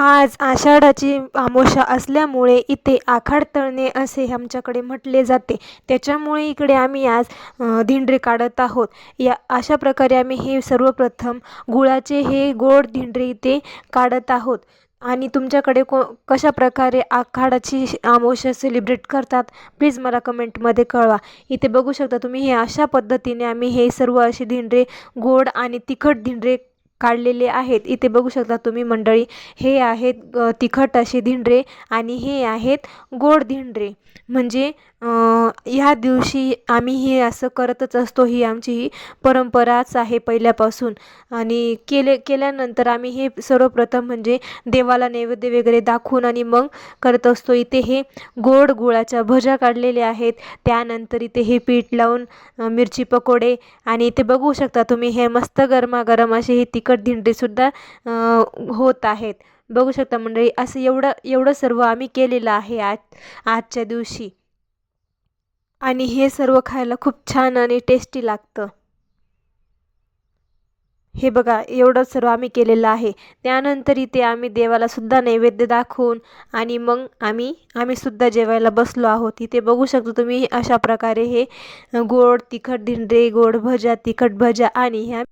आज आषाढाची अमावस्या असल्यामुळे इथे आखाड तळणे असे आमच्याकडे म्हटले जाते. त्याच्यामुळे इकडे आम्ही आज धिंडरे काढत आहोत. या अशा प्रकारे आम्ही हे सर्वप्रथम गुळाचे हे गोड धिंडरे इथे काढत आहोत. आणि तुमच्याकडे को कशा प्रकारे आखाडाची अमावस्या सेलिब्रेट करतात प्लीज मला कमेंटमध्ये कळवा. इथे बघू शकता तुम्ही हे अशा पद्धतीने आम्ही हे सर्व असे धिंडरे गोड आणि तिखट धिंडरे काढलेले आहेत. इथे बघू शकता तुम्ही मंडळी हे आहेत तिखट असे धिंडरे आणि हे आहेत गोड धिंडरे. म्हणजे ह्या दिवशी आम्ही हे असं करतच असतो. ही आमची ही परंपराच आहे पहिल्यापासून. आणि केले केल्यानंतर आम्ही हे सर्वप्रथम म्हणजे देवाला नैवेद्य वगैरे दाखवून आणि मग करत असतो. इथे हे गोड गुळाच्या भज्या काढलेल्या आहेत. त्यानंतर इथे हे पीठ लावून मिरची पकोडे आणि इथे बघू शकता तुम्ही हे मस्त गरमागरम असे हे तिखट धिंडेसुद्धा होत आहेत. बघू शकता मंडळी असं एवढं एवढं सर्व आम्ही केलेलं आहे आज आजच्या दिवशी. आणि हे सर्व खायला खूप छान आणि टेस्टी लागतं. हे बघा एवढं सर्व आम्ही केलेलं आहे. त्यानंतर इथे आम्ही देवाला सुद्धा नैवेद्य दाखवून आणि मग आम्ही आम्ही सुद्धा जेवायला बसलो आहोत. इथे बघू शकतो तुम्ही अशा प्रकारे हे गोड तिखट धिंडे गोड भज्या तिखट भज्या आणि ह्या